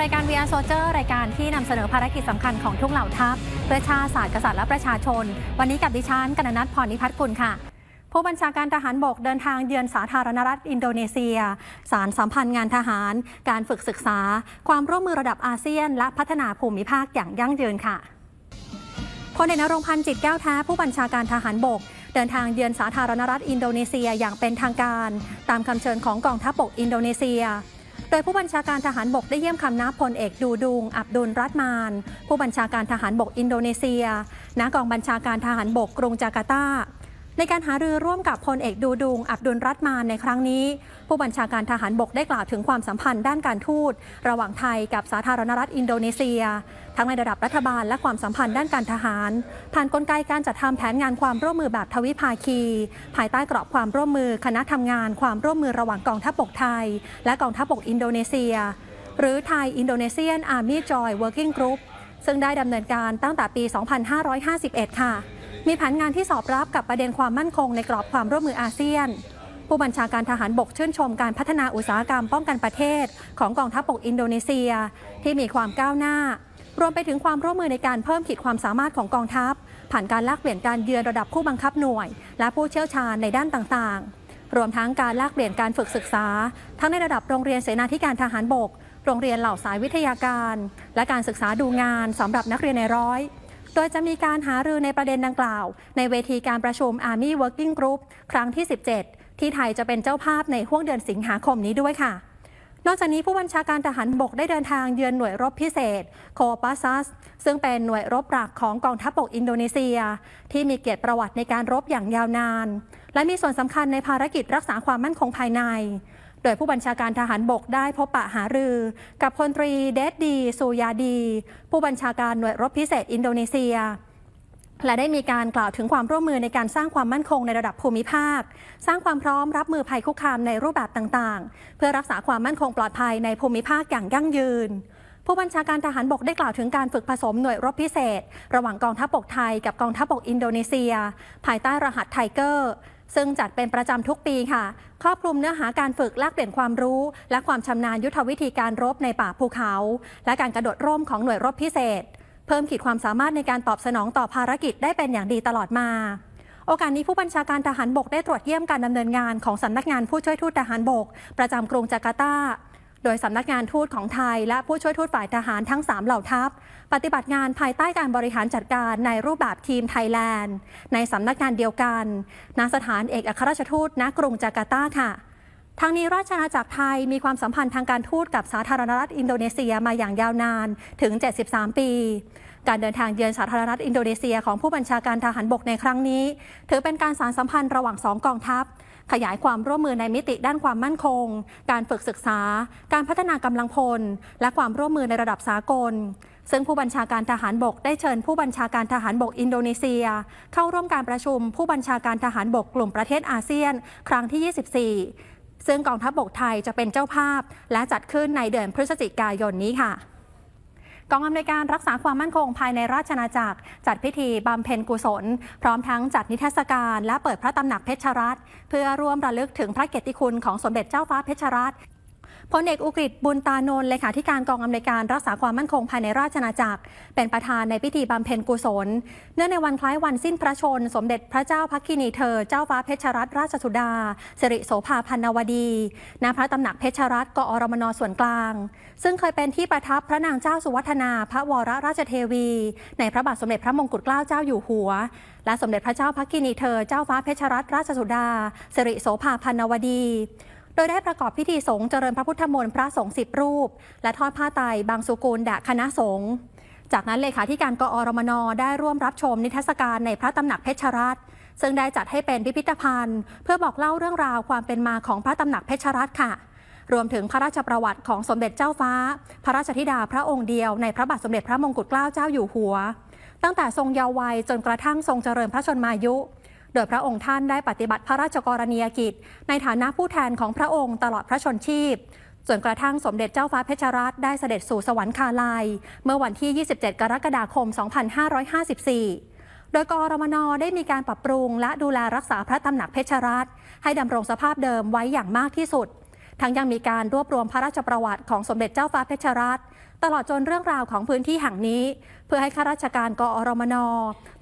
รายการ VR Soldier รายการที่นำเสนอภารกิจสำคัญของทุกเหล่าทัพ เพื่อชาติศาสตร์กษัตริย์และประชาชน วันนี้กับดิฉันกนนัทพรนิพัฒน์กุลค่ะ ผู้บัญชาการทหารบกเดินทางเยือนสาธารณรัฐอินโดนีเซีย สารสัมพันธ์งานทหาร การฝึกศึกษา ความร่วมมือระดับอาเซียน และพัฒนาภูมิภาคอย่างยั่งยืนค่ะพลเอกนรงพันธ์จิตแก้วแท้ผู้บัญชาการทหารบกเดินทางเยือนสาธารณรัฐอินโดนีเซียอย่างเป็นทางการ ตามคำเชิญของกองทัพบกอินโดนีเซีย โดยผู้บัญชาการทหารบกได้เยี่ยมคำนับพลเอกดูดุง อับดุลรัตมาน ผู้บัญชาการทหารบกอินโดนีเซียณกองบัญชาการทหารบกกรุงจาการ์ตา ในการหารือร่วมกับพลเอกดูดุง อับดุลรัตมานในครั้งนี้ ผู้บัญชาการทหารบกได้กล่าวถึงความสัมพันธ์ด้านการทูต ระหว่างไทยกับสาธารณรัฐอินโดนีเซีย ทั้งในระดับรัฐบาลและความสัมพันธ์ด้านการทหาร ผ่านกลไกการจัดทำแผนงานความร่วมมือแบบทวิภาคี ภายใต้กรอบความร่วมมือคณะทำงานความร่วมมือระหว่างกองทัพบกไทย และกองทัพบกอินโดนีเซีย หรือไทยอินโดนีเซียนอาร์มี่จอยเวิร์กิ่งกรุ๊ปซึ่งได้ดำเนินการตั้งแต่ปี 2551 ค่ะ มีแผนงานที่สอบรับกับประเด็นความมั่นคงในกรอบความร่วมมืออาเซียน ผู้บัญชาการทหารบกชื่นชมการพัฒนาอุตสาหกรรมป้องกันประเทศ ของกองทัพบกอินโดนีเซีย ที่มีความก้าวหน้า รวมไปถึงความร่วมมือในการเพิ่มขีดความสามารถของกองทัพ ผ่านการแลกเปลี่ยนการเยือนระดับผู้บังคับหน่วย และผู้เชี่ยวชาญในด้านต่างๆ รวมทั้งการแลกเปลี่ยนการฝึกศึกษา ทั้งในระดับโรงเรียนเสนาธิการทหารบก โรงเรียนเหล่าสายวิทยาการ และการศึกษาดูงานสำหรับนักเรียนในร้อย โดยจะมีการหารือในประเด็นดังกล่าว ในเวทีการประชุม Army Working Group ครั้งที่ 17 ที่ไทยจะเป็นเจ้าภาพในห่วงเดือนสิงหาคมนี้ด้วยค่ะนอกจากนี้ผู้บัญชาการทหารบกได้เดินทางเยือนหน่วยรบพิเศษ โคปัซัส ซึ่งเป็นหน่วยรบหลักของกองทัพบกอินโดนีเซีย ที่มีเกียรติประวัติในการรบอย่างยาวนาน และมีส่วนสำคัญในภารกิจรักษาความมั่นคงภายใน โดยผู้บัญชาการทหารบกได้พบปะหารือ กับพลตรีเดดดีซูยาดี ผู้บัญชาการหน่วยรบพิเศษอินโดนีเซียและได้มีการกล่าวถึงความร่วมมือในการสร้างความมั่นคงในระดับภูมิภาค สร้างความพร้อมรับมือภัยคุกคามในรูปแบบต่างๆ เพื่อรักษาความมั่นคงปลอดภัยในภูมิภาคอย่างยั่งยืน ผู้บัญชาการทหารบกได้กล่าวถึงการฝึกผสมหน่วยรบพิเศษ ระหว่างกองทัพบกไทยกับกองทัพบกอินโดนีเซีย ภายใต้รหัสไทเกอร์ ซึ่งจัดเป็นประจำทุกปีค่ะ ครอบคลุมเนื้อหาการฝึกแลกเปลี่ยนความรู้ และความชำนาญยุทธวิธีการรบในป่าภูเขา และการกระโดดร่มของหน่วยรบพิเศษ เพิ่มขีดความสามารถในการตอบสนองต่อภารกิจได้เป็นอย่างดีตลอดมา โอกาสนี้ผู้บัญชาการทหารบกได้ตรวจเยี่ยมการดำเนินงานของสำนักงานผู้ช่วยทูตทหารบก ประจำกรุงจาการ์ตา โดยสำนักงานทูตของไทย และผู้ช่วยทูตฝ่ายทหารทั้ง 3 เหล่าทัพ ปฏิบัติงานภายใต้การบริหารจัดการในรูปแบบทีมไทยแลนด์ ในสำนักงานเดียวกัน ณ สถานเอกอัครราชทูตณกรุงจาการ์ตาค่ะทางนี้ราชอาณาจักรไทยมีความสัมพันธ์ทางการทูตกับสาธารณรัฐอินโดนีเซียมาอย่างยาวนานถึง 73 ปี การเดินทางเยือนสาธารณรัฐอินโดนีเซียของผู้บัญชาการทหารบกในครั้งนี้ ถือเป็นการสานสัมพันธ์ระหว่างสองกองทัพ ขยายความร่วมมือในมิติด้านความมั่นคง การฝึกศึกษา การพัฒนากำลังพล และความร่วมมือในระดับสากล ซึ่งผู้บัญชาการทหารบกได้เชิญผู้บัญชาการทหารบกอินโดนีเซีย เข้าร่วมการประชุมผู้บัญชาการทหารบกกลุ่มประเทศอาเซียน ครั้งที่ 24 ซึ่งกองทัพบกไทยจะเป็นเจ้าภาพ และจัดขึ้นในเดือนพฤศจิกายนนี้ค่ะ กองอำนวยการรักษาความมั่นคงภายในราชนาณาจักร จัดพิธีบำเพ็ญกุศล พร้อมทั้งจัดนิทรรศการและเปิดพระตำหนักเพชรรัตน์เพื่อร่วมระลึกถึงพระเกียรติคุณของสมเด็จเจ้าฟ้าเพชรรัตน์ พลเอกอุกฤษบุญตานนท์เลขาธิการกองอำนวยการรักษาความมั่นคงภายในราชอาจักร เป็นประธานในพิธีบำเพ็ญกุศล เนื่องในวันคล้ายวันสิ้นพระชน สมเด็จพระเจ้าพักคินีเธอ เจ้าฟ้าเพชรรัตนราชสุดาสิริโสภาพันนวดีณพระตำหนักเพชรรัตน์กอรมนส่วนกลาง ซึ่งเคยเป็นที่ประทับพระนางเจ้าสุวัฒนา พระวรราชเทวี ในพระบาทสมเด็จพระมงกุฎเกล้าเจ้าอยู่หัว และสมเด็จพระเจ้าพักกินีเธอ เจ้าฟ้าเพชรรัตนราชสุดาสิริโสภาพันนวดี ดยได้ประกอบพิธีสงฆ์เจริญพระพุทธมนต์พระสงฆ์สิบรูป และทอดผ้าไตรบางสุกุลแด่คณะสงฆ์จากนั้นเลขาธิการกอรมนได้ร่วมรับชมนิทรรศการในพระตำหนักเพชรรัตน์ซึ่งได้จัดให้เป็นพิพิธภัณฑ์ เพื่อบอกเล่าเรื่องราวความเป็นมาของพระตำหนักเพชรรัตน์ค่ะ รวมถึงพระราชประวัติของสมเด็จเจ้าฟ้า พระราชธิดาพระองค์เดียวในพระบาทสมเด็จพระมงกุฎเกล้าเจ้าอยู่หัว ตั้งแต่ทรงเยาว์วัยจนกระทั่งทรงเจริญพระชนมายุ โดยพระองค์ท่านได้ปฏิบัติพระราชกรณียกิจ ในฐานะผู้แทนของพระองค์ตลอดพระชนชีพจนกระทั่งสมเด็จเจ้าฟ้าเพชรรัตน์ได้เสด็จสู่สวรรคาลัย เมื่อวันที่ 27 กรกฎาคม 2554 โดยกรมนได้มีการปรับปรุงและดูแลรักษาพระตำหนักเพชรรัตน์ให้ดำรงสภาพเดิมไว้อย่างมากที่สุด ทั้งยังมีการรวบรวมพระราชประวัติของสมเด็จเจ้าฟ้าเพชรรัตน์ ตลอดจนเรื่องราวของพื้นที่แห่งนี้ เพื่อให้ข้าราชการกอรมน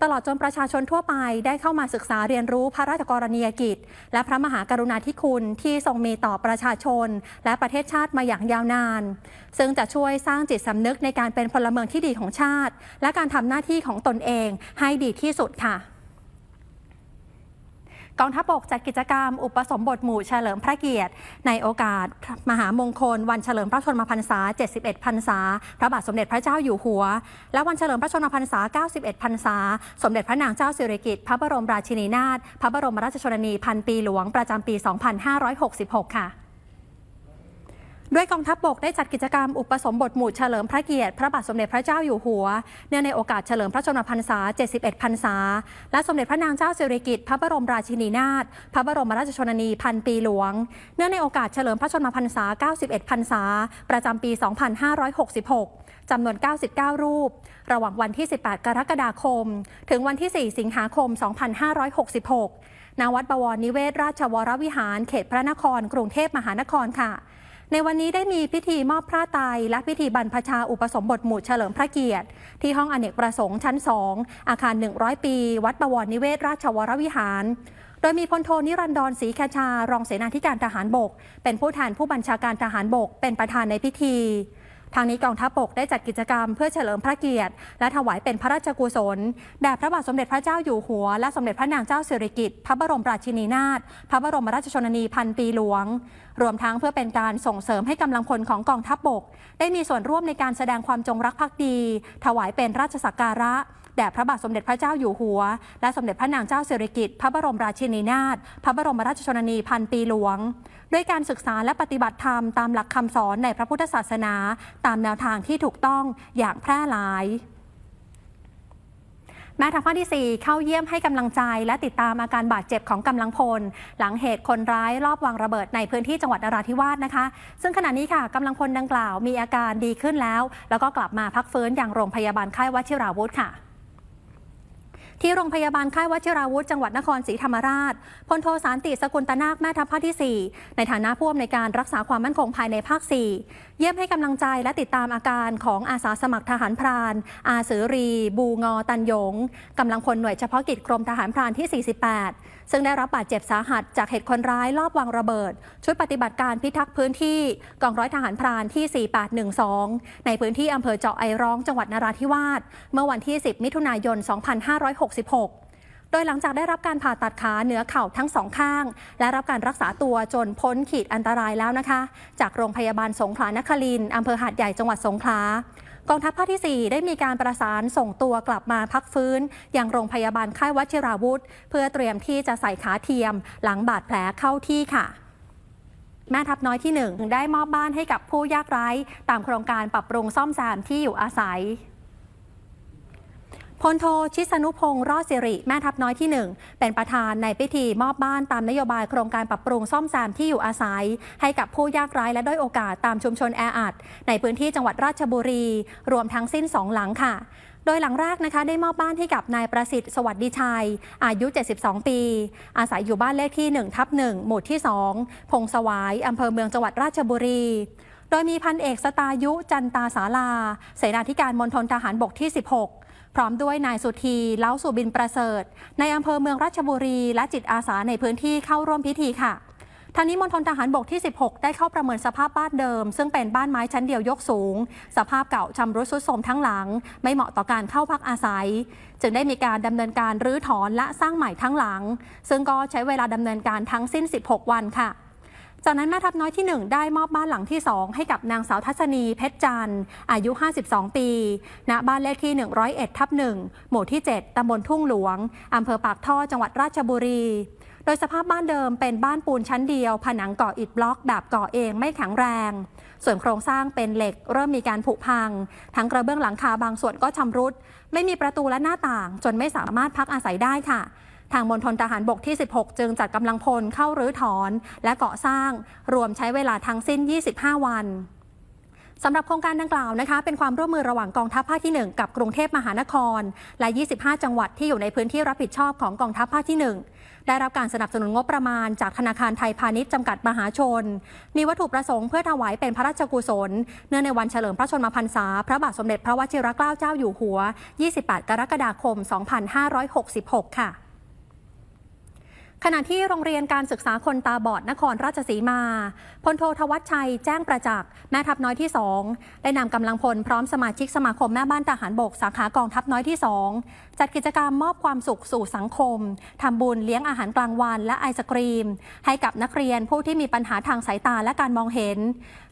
ตลอดจนประชาชนทั่วไปได้เข้ามาศึกษาเรียนรู้พระราชกรณียกิจ และพระมหากรุณาธิคุณที่ทรงมีต่อประชาชน และประเทศชาติมาอย่างยาวนาน ซึ่งจะช่วยสร้างจิตสำนึกในการเป็นพลเมืองที่ดีของชาติ และการทำหน้าที่ของตนเองให้ดีที่สุดค่ะ กองทัพบกจัดกิจกรรม อุปสมบทหมู่เฉลิมพระเกียรติ ในโอกาสมหามงคล วันเฉลิมพระชนมพรรษา 71 พรรษา พระบาทสมเด็จพระเจ้าอยู่หัว และวันเฉลิมพระชนมพรรษา 91 พรรษา สมเด็จพระนางเจ้าสิริกิติ์พระบรมราชินีนาถพระบรมราชชนนีพันปีหลวงประจำปี 2566 ค่ะ ด้วยกองทัพบกได้จัดกิจกรรมอุปสมบทหมู่เฉลิมพระเกียรติพระบาทสมเด็จพระเจ้าอยู่หัว เนื่องในโอกาสเฉลิมพระชนมพรรษา 71 พรรษา และสมเด็จพระนางเจ้าสิริกิติ์พระบรมราชินีนาถ พระบรมราชชนนีพันปีหลวง เนื่องในโอกาสเฉลิมพระชนมพรรษา 91 พรรษา ประจำปี 2566 จำนวน 99 รูป ระหว่างวันที่ 18 กรกฎาคม ถึงวันที่ 4 สิงหาคม 2566 ณ วัดบวรนิเวศราชวรวิหาร เขตพระนคร กรุงเทพมหานครค่ะ ในวันนี้ได้มีพิธีมอบพระไตรและพิธีบรรพชาอุปสมบทหมู่เฉลิมพระเกียรติ ที่ห้องอเนกประสงค์ชั้น 2 อาคาร 100 ปี วัดบวรนิเวศราชวรวิหาร โดยมีพลโทนิรันดรศรีแคชารองเสนาธิการทหารบก เป็นผู้แทนผู้บัญชาการทหารบก เป็นประธานในพิธี ทางนี้กองทัพบกได้จัดกิจกรรมเพื่อเฉลิมพระเกียรติ และถวายเป็นพระราชกุศลแด่พระบาทสมเด็จพระเจ้าอยู่หัว และสมเด็จพระนางเจ้าสิริกิติ์พระบรมราชินีนาถพระบรมราชชนนีพันปีหลวง รวมทั้งเพื่อเป็นการส่งเสริมให้กำลังพลของกองทัพบก ได้มีส่วนร่วมในการแสดงความจงรักภักดี ถวายเป็นราชสักการะแด่พระบาทสมเด็จพระเจ้าอยู่หัว และสมเด็จพระนางเจ้าสิริกิติ์พระบรมราชินีนาถพระบรมราชชนนีพันปีหลวง ด้วยการศึกษาและปฏิบัติธรรมตามหลักคำสอนในพระพุทธศาสนา ตามแนวทางที่ถูกต้องอย่างแพร่หลายแม่ทัพภาคที่ 4 เข้าเยี่ยมให้กำลังใจ และติดตามอาการบาดเจ็บของกำลังพล หลังเหตุคนร้ายรอบวางระเบิดในพื้นที่จังหวัดนราธิวาสนะคะ ซึ่งขณะนี้ค่ะกำลังพลดังกล่าวมีอาการดีขึ้นแล้ว แล้วก็กลับมาพักฟื้นอย่างโรงพยาบาลค่ายวชิราวุธค่ะ ที่โรงพยาบาลค่ายวชิราวุธจังหวัดนครศรีธรรมราชพลโทสารติสกุลตนาคแม่ทัพภาคที่ 4 ในฐานะผู้อำนวยการรักษาความมั่นคงภายในภาค 4 เยี่ยมให้กำลังใจและติดตามอาการของอาสาสมัครทหารพราน อาสือรี บูงอตันยงกำลังพลหน่วยเฉพาะกิจกรมทหารพรานที่ 48 ซึ่งได้รับบาดเจ็บสาหัสจากเหตุคนร้ายลอบวางระเบิด ชุดปฏิบัติการพิทักษ์พื้นที่กองร้อยทหารพรานที่ 4812 ในพื้นที่อำเภอเจาะไอร้องจังหวัดนราธิวาสเมื่อวันที่ 10 มิถุนายน 2566โดยหลังจากได้รับการผ่าตัดขาเหนือเข่าทั้งสองข้าง และรับการรักษาตัวจนพ้นขีดอันตรายแล้วนะคะ จากโรงพยาบาลสงขลานครินอำเภอหาดใหญ่จังหวัดสงขลา กองทัพภาคที่ 4 ได้มีการประสานส่งตัวกลับมาพักฟื้น ยังโรงพยาบาลค่ายวชิราวุธ เพื่อเตรียมที่จะใส่ขาเทียม หลังบาดแผลเข้าที่ค่ะแม่ทัพน้อยที่ 1 ได้มอบบ้านให้กับผู้ยากไร้ ตามโครงการปรับปรุงซ่อมแซมที่อยู่อาศัย พลโทชิสนุพงศ์รอดสิริ แม่ทัพน้อยที่ 1 เป็นประธานในพิธีมอบบ้านตามนโยบายโครงการปรับปรุงซ่อมแซมที่อยู่อาศัย ให้กับผู้ยากไร้และด้อยโอกาสตามชุมชนแออัด ในพื้นที่จังหวัดราชบุรี รวมทั้งสิ้น 2 หลังค่ะโดยหลังแรกนะคะได้มอบบ้านให้กับนายประสิทธิ์สวัสดีชัย อายุ 72 ปี อาศัยอยู่บ้านเลขที่1ทับ1หมู่ที่ 2 พงสวายอำเภอเมืองจังหวัดราชบุรี โดยมีพันเอกสตายุจันตาสาลา เสนาธิการมณฑลทหารบกที่ 16 พร้อมด้วยนายสุธีเล้าสุบินประเสริฐ ในอำเภอเมืองราชบุรี และจิตอาสาในพื้นที่เข้าร่วมพิธีค่ะทางนี้มณฑลทหารบกที่ 16 ได้เข้าประเมินสภาพบ้านเดิม ซึ่งเป็นบ้านไม้ชั้นเดียวยกสูง สภาพเก่าชำรุดทรุดโทรมทั้งหลัง ไม่เหมาะต่อการเข้าพักอาศัย จึงได้มีการดำเนินการรื้อถอนและสร้างใหม่ทั้งหลัง ซึ่งก็ใช้เวลาดำเนินการทั้งสิ้น 16 วันค่ะ จากนั้นแม่ทัพน้อยที่ 1 ได้มอบบ้านหลังที่ 2 ให้กับนางสาวทัศนีเพชรจันทร์อายุ 52 ปี ณ บ้านเลขที่ 101 ทับ1หมู่ที่ 7 ตำบลทุ่งหลวง อำเภอปากท่อ จังหวัดราชบุรี โดยสภาพบ้านเดิมเป็นบ้านปูนชั้นเดียว ผนังก่ออิฐบล็อกแบบก่อเองไม่แข็งแรง ส่วนโครงสร้างเป็นเหล็กเริ่มมีการผุพัง ทั้งกระเบื้องหลังคาบางส่วนก็ชำรุด ไม่มีประตูและหน้าต่าง จนไม่สามารถพักอาศัยได้ค่ะ ทางมณฑลทหารบกที่ 16 จึงจัดกำลังพลเข้ารื้อถอน และก่อสร้างรวมใช้เวลาทั้งสิ้น 25 วันสำหรับโครงการดังกล่าวนะคะ เป็นความร่วมมือระหว่างกองทัพภาคที่ 1 กับกรุงเทพมหานคร และ 25 จังหวัดที่อยู่ในพื้นที่รับผิดชอบของกองทัพภาคที่ 1 ได้รับการสนับสนุนงบประมาณจากธนาคารไทยพาณิชย์จำกัดมหาชน มีวัตถุประสงค์เพื่อถวายเป็นพระราชกุศล เนื่องในวันเฉลิมพระชนมพรรษา พระบาทสมเด็จพระวชิรเกล้าเจ้าอยู่หัว 28 กรกฎาคม 2566 ค่ะ ขณะที่โรงเรียนการศึกษาคนตาบอดนครราชสีมา พลโททวัชชัยแจ้งประจักษ์แม่ทัพน้อยที่ 2 ได้นำกำลังพลพร้อมสมาชิกสมาคมแม่บ้านทหารบกสาขากองทัพน้อยที่ 2 จัดกิจกรรมมอบความสุขสู่สังคมทำบุญเลี้ยงอาหารกลางวันและไอศกรีม ให้กับนักเรียนผู้ที่มีปัญหาทางสายตาและการมองเห็น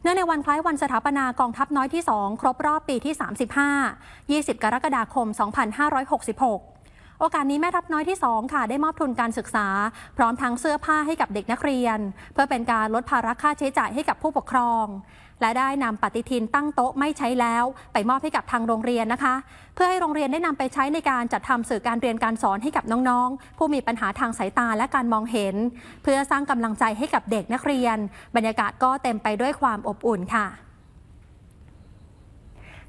เนื่องในวันคล้ายวันสถาปนากองทัพน้อยที่ 2 ครบรอบปีที่ 35 20 กรกฎาคม 2566 โอกาสนี้แม่ทัพน้อยที่ 2 ค่ะ ได้มอบทุนการศึกษา พร้อมทั้งเสื้อผ้าให้กับเด็กนักเรียน เพื่อเป็นการลดภาระค่าใช้จ่ายให้กับผู้ปกครอง และได้นำปฏิทินตั้งโต๊ะไม่ใช้แล้ว ไปมอบให้กับทางโรงเรียนนะคะ เพื่อให้โรงเรียนได้นำไปใช้ในการจัดทำสื่อการเรียนการสอนให้กับน้องๆ ผู้มีปัญหาทางสายตาและการมองเห็น เพื่อสร้างกำลังใจให้กับเด็กนักเรียน บรรยากาศก็เต็มไปด้วยความอบอุ่นค่ะ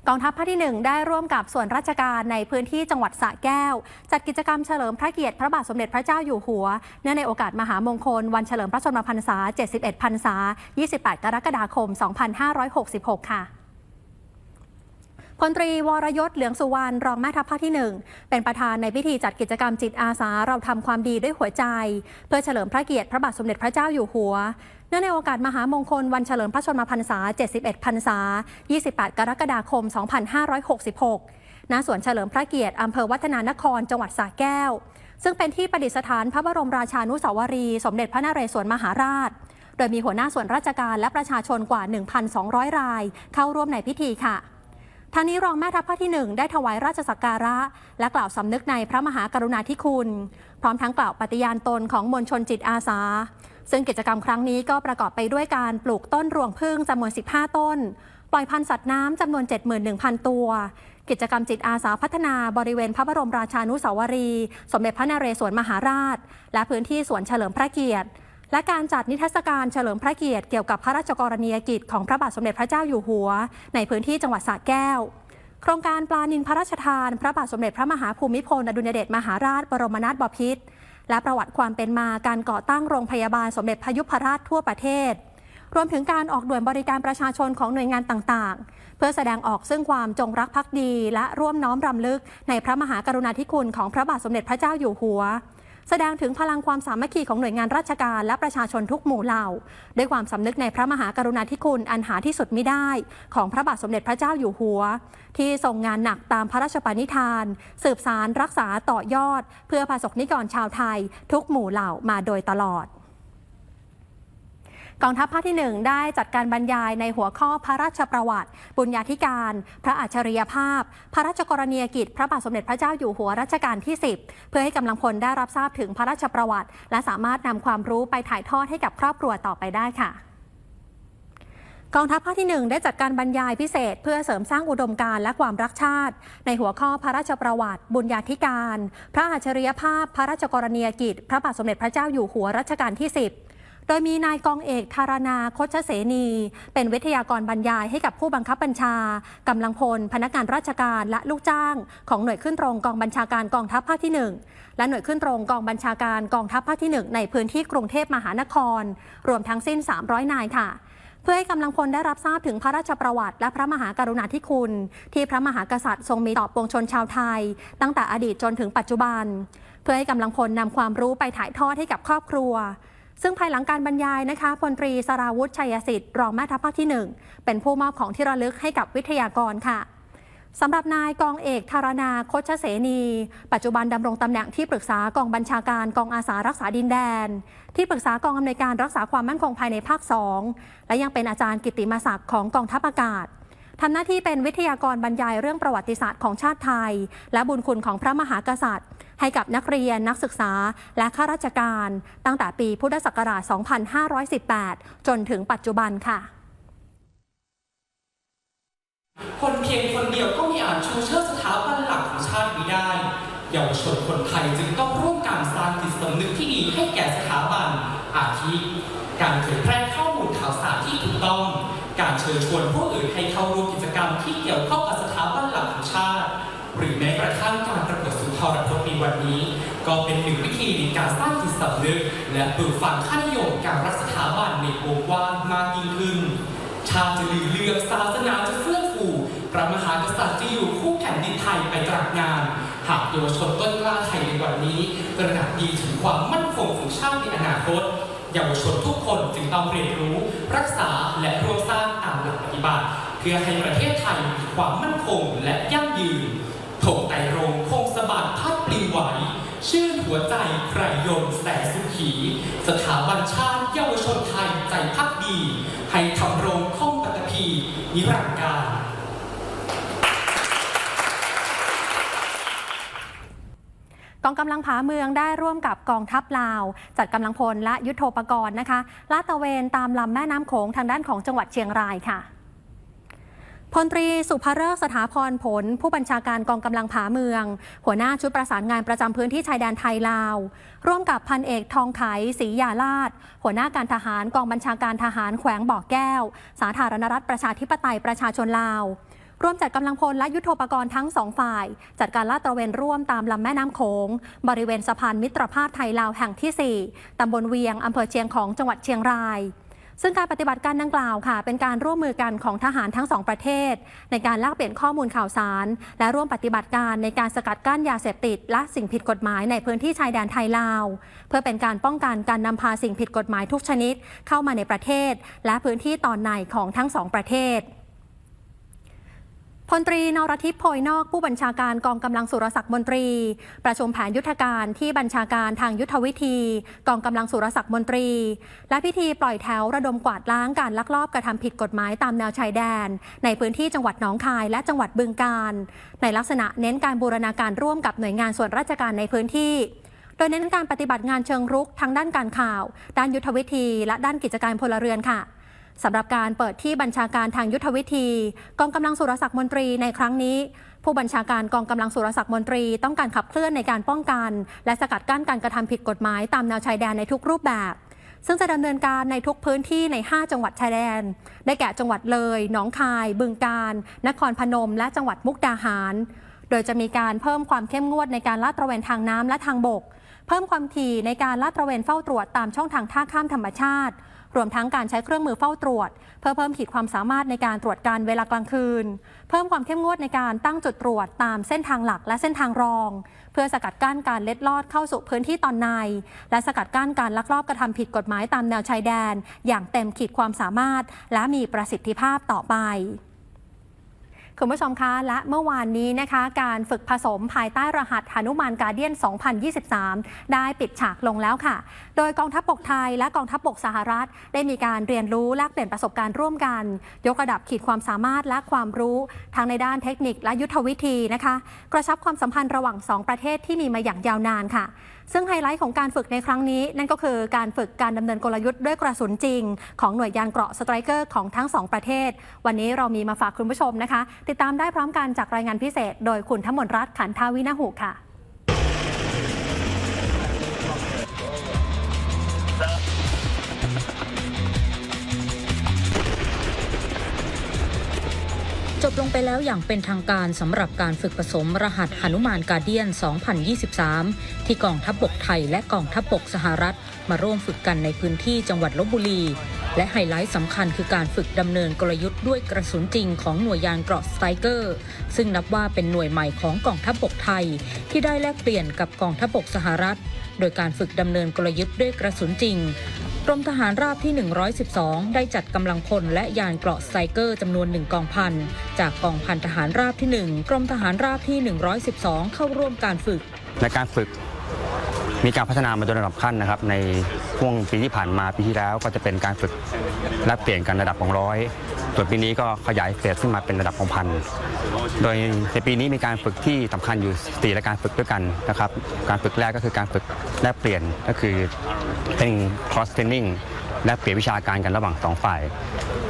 กองทัพภาคที่ 1 ได้ร่วมกับส่วนราชการในพื้นที่จังหวัดสระแก้ว จัดกิจกรรมเฉลิมพระเกียรติพระบาทสมเด็จพระเจ้าอยู่หัว เนื่องในโอกาสมหามงคล วันเฉลิมพระชนมพรรษา 71 พรรษา 28 กรกฎาคม 2566 ค่ะพลตรีวรยศเหลืองสุวรรณรองแม่ทัพภาคที่ 1 เป็นประธานในพิธีจัดกิจกรรมจิตอาสาเราทำความดีด้วยหัวใจ เพื่อเฉลิมพระเกียรติพระบาทสมเด็จพระเจ้าอยู่หัว เนื่องในโอกาสมหามงคลวันเฉลิมพระชนมพรรษา 71 พรรษา 28 กรกฎาคม 2566 ณ สวนเฉลิมพระเกียรติอำเภอวัฒนานคร จังหวัดสระแก้ว ซึ่งเป็นที่ประดิษฐานพระบรมราชานุสาวรี สมเด็จพระนเรศวรมหาราช โดยมีหัวหน้าส่วนราชการและประชาชนกว่า 1,200 ราย เข้าร่วมในพิธีค่ะทางนี้รองแม่ทัพภาคที่ 1 ได้ถวายราชสักการะ และกล่าวสำนึกในพระมหากรุณาธิคุณ พร้อมทั้งกล่าวปฏิญาณตนของมวลชนจิตอาสา ซึ่งกิจกรรมครั้งนี้ก็ประกอบไปด้วยการปลูกต้นรวงพึ่งจำนวน 15 ต้น ปล่อยพันธุ์สัตว์น้ำจำนวน 71,000 ตัว กิจกรรมจิตอาสาพัฒนาบริเวณพระบรมราชานุสาวรี สมเด็จพระนเรศวรมหาราช และพื้นที่สวนเฉลิมพระเกียรติ และการจัดนิทรรศการเฉลิมพระเกียรติเกี่ยวกับพระราชกรณียกิจของพระบาทสมเด็จพระเจ้าอยู่หัว ในพื้นที่จังหวัดสระแก้วโครงการปลานินพระราชทาน พระบาทสมเด็จพระมหาภูมิพลอดุลยเดชมหาราช บรมนาถบพิตร และประวัติความเป็นมาการก่อตั้งโรงพยาบาลสมเด็จพยุพราชทั่วประเทศ รวมถึงการออกด่วนบริการประชาชนของหน่วยงานต่างๆ เพื่อแสดงออกซึ่งความจงรักภักดี และร่วมน้อมรำลึกในพระมหากรุณาธิคุณของพระบาทสมเด็จพระเจ้าอยู่หัว แสดงถึงพลังความสามัคคีของหน่วยงานราชการและประชาชนทุกหมู่เหล่า ด้วยความสำนึกในพระมหากรุณาธิคุณอันหาที่สุดมิได้ ของพระบาทสมเด็จพระเจ้าอยู่หัว ที่ทรงงานหนักตามพระราชปณิธาน สืบสารรักษาต่อยอด เพื่อประสบนิกรชาวไทย ทุกหมู่เหล่ามาโดยตลอด กองทัพภาคที่ 1 ได้จัดการบรรยายในหัวข้อพระราชประวัติ บุญญาธิการ พระอัจฉริยภาพ พระราชกรณียกิจ พระบาทสมเด็จพระเจ้าอยู่หัวรัชกาลที่ 10 เพื่อให้กำลังพลได้รับทราบถึงพระราชประวัติ และสามารถนำความรู้ไปถ่ายทอดให้กับครอบครัวต่อไปได้ค่ะกองทัพภาคที่ 1 ได้จัดการบรรยายพิเศษ เพื่อเสริมสร้างอุดมการณ์และความรักชาติ ในหัวข้อพระราชประวัติ บุญญาธิการ พระอัจฉริยภาพ พระราชกรณียกิจ พระบาทสมเด็จพระเจ้าอยู่หัวรัชกาลที่ 10 โดยมีนายกองเอกธารนาคชเสนี เป็นวิทยากรบรรยายให้กับผู้บังคับบัญชากำลังพล พนักงานราชการและลูกจ้าง ของหน่วยขึ้นตรงกองบัญชาการกองทัพภาคที่ 1 และหน่วยขึ้นตรงกองบัญชาการกองทัพภาคที่ 1 ในพื้นที่กรุงเทพมหานคร รวมทั้งสิ้น 300 นายค่ะเพื่อให้กำลังพลได้รับทราบถึงพระราชประวัติและพระมหากรุณาธิคุณ ที่พระมหากษัตริย์ทรงมีต่อปวงชนชาวไทย ตั้งแต่อดีตจนถึงปัจจุบัน เพื่อให้กำลังพลนำความรู้ไปถ่ายทอดให้กับครอบครัว ซึ่งภายหลังการบรรยายนะคะพลตรีสราวุธชัยสิทธิ์รองแม่ทัพภาคที่ 1 เป็นผู้มอบของที่ระลึกให้กับวิทยากรค่ะสำหรับนายกองเอกธารนาโคชเสนี ปัจจุบันดำรงตำแหน่งที่ปรึกษากองบัญชาการกองอาสารักษาดินแดน ที่ปรึกษากองอำนวยการรักษาความมั่นคงภายในภาค 2 และยังเป็นอาจารย์กิตติมศักดิ์ของกองทัพอากาศทำหน้าที่เป็นวิทยากรบรรยายเรื่องประวัติศาสตร์ของชาติไทย และบุญคุณของพระมหากษัตริย์ ให้กับนักเรียนนักศึกษา และข้าราชการ ตั้งแต่ปีพุทธศักราช 2518 จนถึงปัจจุบันค่ะ คนเพียงคนเดียวก็มีอาจชูเชิดสถาบันหลักของชาตินี้ได้เยาวชนคนไทยจึงต้องร่วมกันสร้างจิตสำนึกที่ดีให้แก่สถาบัน อาทิการเผยแพร่ข้อมูลข่าวสารที่ถูกต้อง การเชิญชวนผู้อื่นให้เข้าร่วมกิจกรรมที่เกี่ยวข้องกับสถาบันหลักของชาติ หรือแม้กระทั่งการประกวดสุนทรพจน์ วันนี้ ก็เป็นหนึ่งวิธีในการสร้างจิตสำนึก และปลูกฝังค่านิยมการรักสถาบันในวงกว้างมากยิ่งขึ้น ชาติจะลือเลืองศาสนาจะเฟื่องฟูพระมหากษัตริย์จะอยู่คู่แผ่นดินไทยไปตราบนานหากเยาวชนต้นกล้าไทยในวันนี้ตระหนักดีถึงความมั่นคงของชาติในอนาคตเยาวชนทุกคนจึงต้องเรียนรู้ รักษาและร่วมสร้างตามหลักปฏิบัติ เพื่อให้ประเทศไทยมีความมั่นคงและยั่งยืน ถกไตรรงคงสะบัดพัดปลิวไหว ชื่นหัวใจใครยนแสสุขี สถาบันชาติเยาวชนไทยใจพักดี ให้ทำรงคงปัตภีนิรันดร์การกองกำลังผาเมืองได้ร่วมกับกองทัพลาว จัดกำลังพลและยุทโธปกรณ์นะคะลาดตระเวนตามลำแม่น้ำโขงทางด้านของจังหวัดเชียงรายค่ะ พลตรีสุภเริกสถาพรผล ผู้บัญชาการกองกำลังผาเมือง หัวหน้าชุดประสานงานประจำพื้นที่ชายแดนไทยลาว ร่วมกับพันเอกทองไขศรียาลาดหัวหน้าการทหารกองบัญชาการทหารแขวงบ่อแก้ว สาธารณรัฐประชาธิปไตยประชาชนลาว ร่วมจัดกำลังพลและยุทโธปกรณ์ทั้งสองฝ่าย จัดการลาดตระเวนร่วมตามลำแม่น้ำโขง บริเวณสะพานมิตรภาพไทยลาวแห่งที่ 4ตำบลเวียงอำเภอเชียงของจังหวัดเชียงราย ซึ่งการปฏิบัติการดังกล่าวค่ะ เป็นการร่วมมือกันของทหารทั้งสองประเทศ ในการแลกเปลี่ยนข้อมูลข่าวสาร และร่วมปฏิบัติการในการสกัดกั้นยาเสพติด และสิ่งผิดกฎหมายในพื้นที่ชายแดนไทยลาว เพื่อเป็นการป้องกันการนำพาสิ่งผิดกฎหมายทุกชนิด เข้ามาในประเทศ และพื้นที่ตอนในของทั้งสองประเทศ พลตรีนรทิพย์โพยนอกผู้บัญชาการกองกำลังสุรศักดิ์มนตรี ประชุมแผนยุทธการที่บัญชาการทางยุทธวิธี กองกำลังสุรศักดิ์มนตรี และพิธีปล่อยแถวระดมกวาดล้างการลักลอบกระทำผิดกฎหมายตามแนวชายแดน ในพื้นที่จังหวัดหนองคายและจังหวัดบึงกาฬในลักษณะเน้นการบูรณาการร่วมกับหน่วยงานส่วนราชการในพื้นที่โดยเน้นการปฏิบัติงานเชิงรุกทั้งด้านการข่าว ด้านยุทธวิธี และด้านกิจการพลเรือนค่ะ สำหรับการเปิดที่บัญชาการทางยุทธวิธี กองกำลังสุรศักดิ์มนตรีในครั้งนี้ ผู้บัญชาการกองกำลังสุรศักดิ์มนตรีต้องการขับเคลื่อนในการป้องกัน และสกัดกั้นการกระทำผิดกฎหมายตามแนวชายแดนในทุกรูปแบบ ซึ่งจะดำเนินการในทุกพื้นที่ใน 5 จังหวัดชายแดน ได้แก่จังหวัดเลย หนองคาย บึงกาฬนครพนม และจังหวัดมุกดาหาร โดยจะมีการเพิ่มความเข้มงวดในการลาดตระเวนทางน้ำและทางบก เพิ่มความถี่ในการลาดตระเวนเฝ้าตรวจตามช่องทางท่าข้ามธรรมชาติ รวมทั้งการใช้เครื่องมือเฝ้าตรวจ เพื่อเพิ่มขีดความสามารถในการตรวจการเวลากลางคืน เพิ่มความเข้มงวดในการตั้งจุดตรวจตามเส้นทางหลักและเส้นทางรอง เพื่อสกัดกั้นการเล็ดลอดเข้าสู่พื้นที่ตอนใน และสกัดกั้นการลักลอบกระทำผิดกฎหมายตามแนวชายแดน อย่างเต็มขีดความสามารถ และมีประสิทธิภาพต่อไป คุณผู้ชมคะ และเมื่อวานนี้นะคะ การฝึกผสมภายใต้รหัสหนุมานการเดียน 2023 ได้ปิดฉากลงแล้วค่ะ โดยกองทัพบกไทยและกองทัพบกสหรัฐ ได้มีการเรียนรู้แลกเปลี่ยนประสบการณ์ร่วมกัน ยกระดับขีดความสามารถและความรู้ทั้งในด้านเทคนิคและยุทธวิธีนะคะ กระชับความสัมพันธ์ระหว่าง 2 ประเทศที่มีมาอย่างยาวนานค่ะ ซึ่งไฮไลท์ของการฝึกในครั้งนี้ นั่นก็คือการฝึกการดำเนินกลยุทธ์ด้วยกระสุนจริง ของหน่วยยานเกราะสไตรเกอร์ของทั้งสองประเทศ วันนี้เรามีมาฝากคุณผู้ชมนะคะ ติดตามได้พร้อมกันจากรายงานพิเศษ โดยคุณธมนรัตน์ขันทาวินาหุค่ะ จบลงไปแล้วอย่างเป็นทางการสำหรับการฝึกผสมรหัสหนุมานกาเดียน 2023 ที่กองทัพบบกไทยและกองทัพบบกสหรัฐ มาร่วมฝึกกันในพื้นที่จังหวัดลบบุรี และไฮไลท์สำคัญคือการฝึกดำเนินกลยุทธ์ด้วยกระสุนจริงของหน่วยยานเกราะสไตรเกอร์ ซึ่งนับว่าเป็นหน่วยใหม่ของกองทัพบบกไทย ที่ได้แลกเปลี่ยนกับกองทัพบบกสหรัฐ โดยการฝึกดำเนินกลยุทธ์ด้วยกระสุนจริง กรมทหารราบที่ 112 ได้จัดกำลังพลและยานเกราะไซเกอร์จำนวนหนึ่งกองพัน จากกองพันทหารราบที่ 1 กรมทหารราบที่ 112 เข้าร่วมการฝึก ในการฝึก มีการพัฒนามาโดยระดับขั้นนะครับ ในช่วงปีที่ผ่านมาปีที่แล้วก็จะเป็นการฝึกแลกเปลี่ยนกันระดับของร้อยส่วนปีนี้ก็ขยายเฟสขึ้นมาเป็นระดับของพันโดยในปีนี้มีการฝึกที่สำคัญอยู่สี่รายการฝึกด้วยกันนะครับ การฝึกแรกก็คือการฝึกแลกเปลี่ยนก็คือเป็น cross training แลกเปลี่ยนวิชาการกันระหว่างสองฝ่าย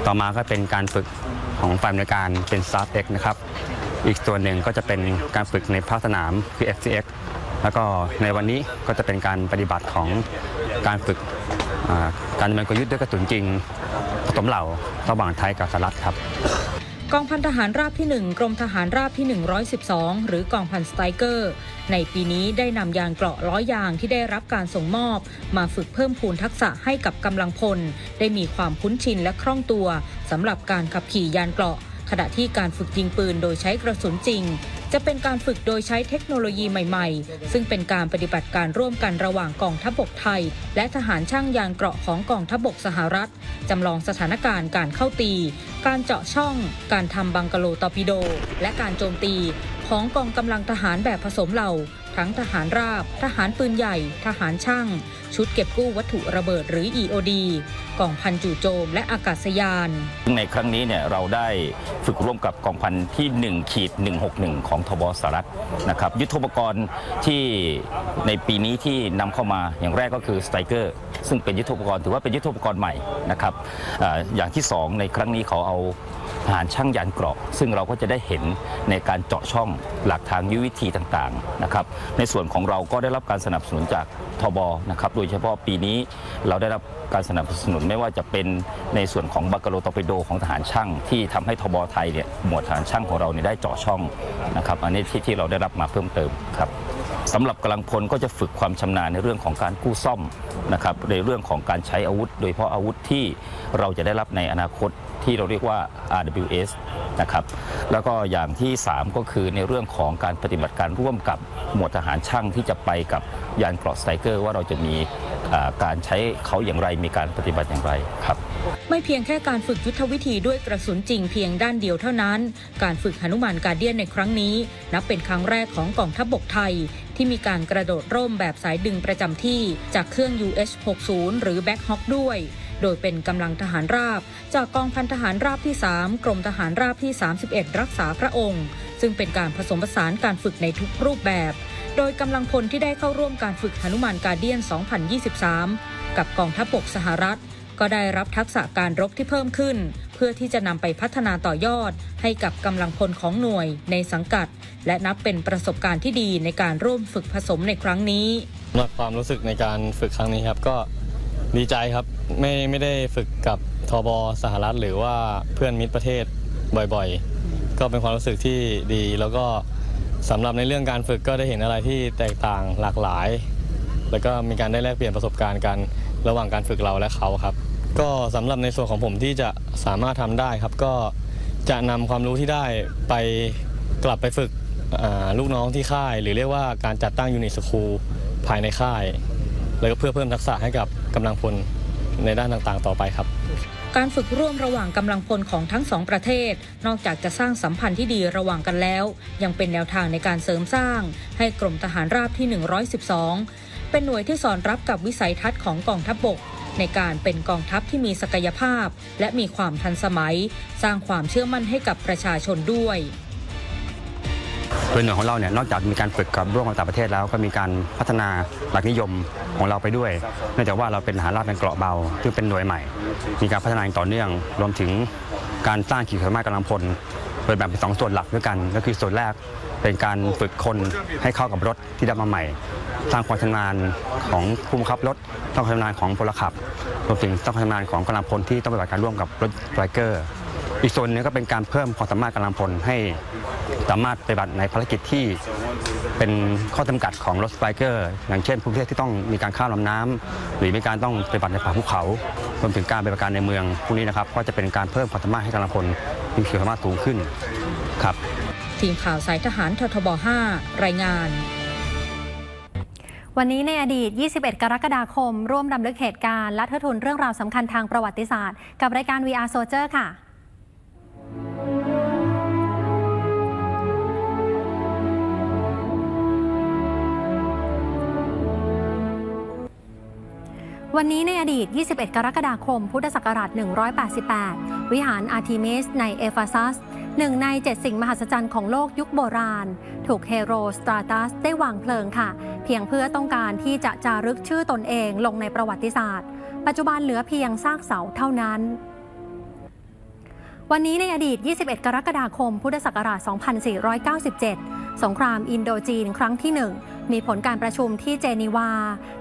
ต่อมาก็เป็นการฝึกของฝ่ายบริการเป็น s t a f X นะครับ อีกส่วนหนึ่งก็จะเป็นการฝึกในภาคสนามคือ FCX แล้วก็ในวันนี้ก็จะเป็นการปฏิบัติของการฝึกการดำเนินกลยุทธ์ด้วยกระสุนจริงผสมเหล่าระหว่างไทยกับสหรัฐครับกองพันทหารราบที่ 1 กรมทหารราบที่ 112 หรือกองพันสไตรเกอร์ ในปีนี้ได้นำยานเกราะล้อยางที่ได้รับการส่งมอบ มาฝึกเพิ่มพูนทักษะให้กับกำลังพล ได้มีความคุ้นชินและคล่องตัวสำหรับการขับขี่ยานเกราะ ขณะที่การฝึกยิงปืนโดยใช้กระสุนจริง จะเป็นการฝึกโดยใช้เทคโนโลยีใหม่ๆ ซึ่งเป็นการปฏิบัติการร่วมกันระหว่างกองทัพบกไทย และทหารช่างยานเกราะของกองทัพบกสหรัฐ จำลองสถานการณ์การเข้าตี การเจาะช่อง การทำบังกะโลตอร์ปิโด และการโจมตี ของกองกำลังทหารแบบผสมเหล่า ทั้งทหารราบ ทหารปืนใหญ่ ทหารช่าง ชุดเก็บกู้วัตถุระเบิดหรือ EOD กองพันจู่โจมและอากาศยาน ในครั้งนี้เนี่ยเราได้ฝึกร่วมกับกองพันที่ 1 ขีด 161 ของทบสหรัฐนะครับยุทธปกรณ์ที่ในปีนี้ที่นำเข้ามาอย่างแรกก็คือสไตรเกอร์ซึ่งเป็นยุทธปกรณ์ถือว่าเป็นยุทธปกรณ์ใหม่นะครับออย่างที่ 2 ในครั้งนี้เขาเอา ทหารช่างยานเกราะ ซึ่งเราก็จะได้เห็นในการเจาะช่องหลักทางยุทธวิธีต่างๆนะครับในส่วนของเราก็ได้รับการสนับสนุนจากทบนะครับโดยเฉพาะปีนี้เราได้รับการสนับสนุนไม่ว่าจะเป็นในส่วนของบักะโลตอปิโดของทหารช่าง ที่ทำให้ทบไทยเนี่ยหมวดทหารช่างของเราเนี่ยได้เจาะช่องนะครับอันนี้ที่ที่เราได้รับมาเพิ่มเติมครับสำหรับกำลังพลก็จะฝึกความชำนาญในเรื่องของการกู้ซ่อมนะครับในเรื่องของการใช้อาวุธ โดยเฉพาะอาวุธที่เราจะได้รับในอนาคต ที่เราเรียกว่า RWS นะครับแล้วก็อย่างที่ 3 ก็คือในเรื่องของการปฏิบัติการร่วมกับหมวดทหารช่างที่จะไปกับยานเกราะสไตรเกอร์ว่าเราจะมีการใช้เขาอย่างไรมีการปฏิบัติอย่างไรครับไม่เพียงแค่การฝึกยุทธวิธีด้วยกระสุนจริงเพียงด้านเดียวเท่านั้น การฝึกหนุมานการเดียนในครั้งนี้ นับเป็นครั้งแรกของกองทัพบกไทย ที่มีการกระโดดร่มแบบสายดึงประจำที่จากเครื่อง UH-60 หรือ Back Hawk ด้วย โดยเป็นกำลังทหารราบ จากกองพันทหารราบที่ 3 กรมทหารราบที่ 31 รักษาพระองค์ ซึ่งเป็นการผสมผสานการฝึกในทุกรูปแบบ โดยกำลังพลที่ได้เข้าร่วมการฝึกหนุมานการเดียน 2023 กับกองทัพบกสหรัฐ ก็ได้รับทักษะการรบที่เพิ่มขึ้น เพื่อที่จะนำไปพัฒนาต่อยอด ให้กับกำลังพลของหน่วยในสังกัด และนับเป็นประสบการณ์ที่ดีในการร่วมฝึกผสมในครั้งนี้สำหรับความรู้สึกในการฝึกครั้งนี้ครับก็ดีใจครับ ไม่ไม่ได้ฝึกกับทบสหรัฐหรือว่าเพื่อนมิตรประเทศบ่อยๆ ก็เป็นความรู้สึกที่ดี แล้วก็สำหรับในเรื่องการฝึกก็ได้เห็นอะไรที่แตกต่างหลากหลาย แล้วก็มีการได้แลกเปลี่ยนประสบการณ์กันระหว่างการฝึกเราและเขาครับ ก็สำหรับในส่วนของผมที่จะสามารถทำได้ครับ ก็จะนำความรู้ที่ได้ไปกลับไปฝึกอ่าลูกน้องที่ค่าย หรือเรียกว่าการจัดตั้งยูนิตสคูลภายในค่าย แล้วก็เพื่อเพิ่มทักษะให้กับกำลังพล ในด้านต่างๆ ต่อไปครับ การฝึกร่วมระหว่างกำลังพลของทั้งสองประเทศ นอกจากจะสร้างสัมพันธ์ที่ดีระหว่างกันแล้ว ยังเป็นแนวทางในการเสริมสร้าง ให้กรมทหารราบที่ 112 เป็นหน่วยที่สอนรับกับวิสัยทัศน์ของกองทัพบกในการเป็นกองทัพที่มีศักยภาพ และมีความทันสมัย สร้างความเชื่อมั่นให้กับประชาชนด้วย โดยหน่วยของเราเนี่ยนอกจากมีการฝึกกับร่วมกับต่างประเทศแล้วก็มีการพัฒนาหลักนิยมของเราไปด้วย เนื่องจากว่าเราเป็นทหารราบเป็นเกราะเบาซึ่งเป็นหน่วยใหม่ มีการพัฒนาอย่างต่อเนื่อง รวมถึงการสร้างขีดความสามารถกำลังพลโดยแบ่งเป็นสองส่วนหลักด้วยกัน ก็คือส่วนแรกเป็นการฝึกคนให้เข้ากับรถที่ได้มาใหม่ สร้างความชำนาญของผู้บังคับรถสร้างความชำนาญของพลขับรวมถึงสร้างความชำนาญของกำลังพลที่ต้องปฏิบัติการร่วมกับรถไบเกอร์ อีกส่วนหนึงก็เป็นการเพิ่มความสามารถกำลังพลให้สามารถปฏิบัติในภารกิจที่เป็นข้อจำกัดของรถสไปเกอร์ อย่างเช่นภูมิประเทศที่ต้องมีการข้ามลำน้ำหรือมีการต้องปฏิบัติในป่าภูเขารวมถึงการปฏิบัติการในเมืองพวกนี้นะครับก็จะเป็นการเพิ่มความสามารถให้กำลังพลมีขีดความสามารถสูงขึ้นครับทีมข่าวสายทหารททบ 5 รายงานวันนี้ในอดีต 21 กรกฎาคม ร่วมรำลึกเหตุการณ์และเทิดทูนเรื่องราวสำคัญทางประวัติศาสตร์ กับรายการ VR Soldier ค่ะ วันนี้ในอดีต 21 กรกฎาคม พุทธศักราช 188 วิหารอาร์ทิมิสในเอฟาซัส หนึ่งในเจ็ดสิ่งมหัศจรรย์ของโลกยุคโบราณ ถูกเฮโรสตราตัสได้วางเพลิงค่ะ เพียงเพื่อต้องการที่จะจารึกชื่อตนเองลงในประวัติศาสตร์ ปัจจุบันเหลือเพียงซากเสาเท่านั้น วันนี้ในอดีต 21 กรกฎาคม พุทธศักราช 2497 สงครามอินโดจีนครั้งที่ 1 มีผลการประชุมที่เจนีวา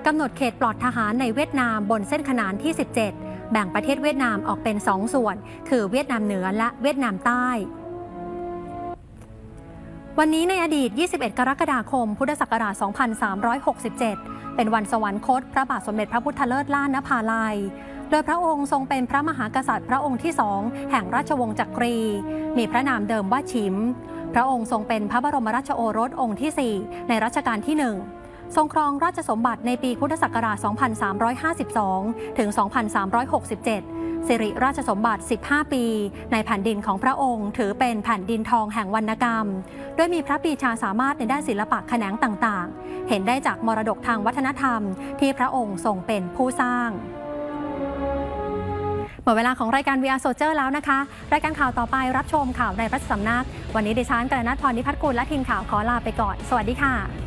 กำหนดเขตปลอดทหารในเวียดนามบนเส้นขนานที่ 17 แบ่งประเทศเวียดนามออกเป็นสองส่วน คือเวียดนามเหนือและเวียดนามใต้วันนี้ในอดีต 21 กรกฎาคม พุทธศักราช 2367 เป็นวันสวรรคต พระบาทสมเด็จพระพุทธเลิศล้านนภาลัย โดยพระองค์ทรงเป็นพระมหากษัตริย์พระองค์ที่สองแห่งราชวงศ์จักรี มีพระนามเดิมว่าชิม พระองค์ทรงเป็นพระบรมราชโอรสองค์ที่ 4 ในรัชกาลที่1ทรงครองราชสมบัติในปีพุทธศักราช 2352 ถึง 2367 สิริราชสมบัติ 15 ปี ในแผ่นดินของพระองค์ ถือเป็นแผ่นดินทองแห่งวรรณกรรมโดยมีพระปีชาสามารถในด้านศิลปะแขนงต่างๆ เห็นได้จากมรดกทางวัฒนธรรมที่พระองค์ทรงเป็นผู้สร้าง หมดเวลาของรายการ VR Soldier แล้วนะคะ รายการข่าวต่อไปรับชมข่าวในพระสำนัก วันนี้ดิฉันกระนัทพรนิพัฒน์กุลและทีมข่าวขอลาไปก่อน สวัสดีค่ะ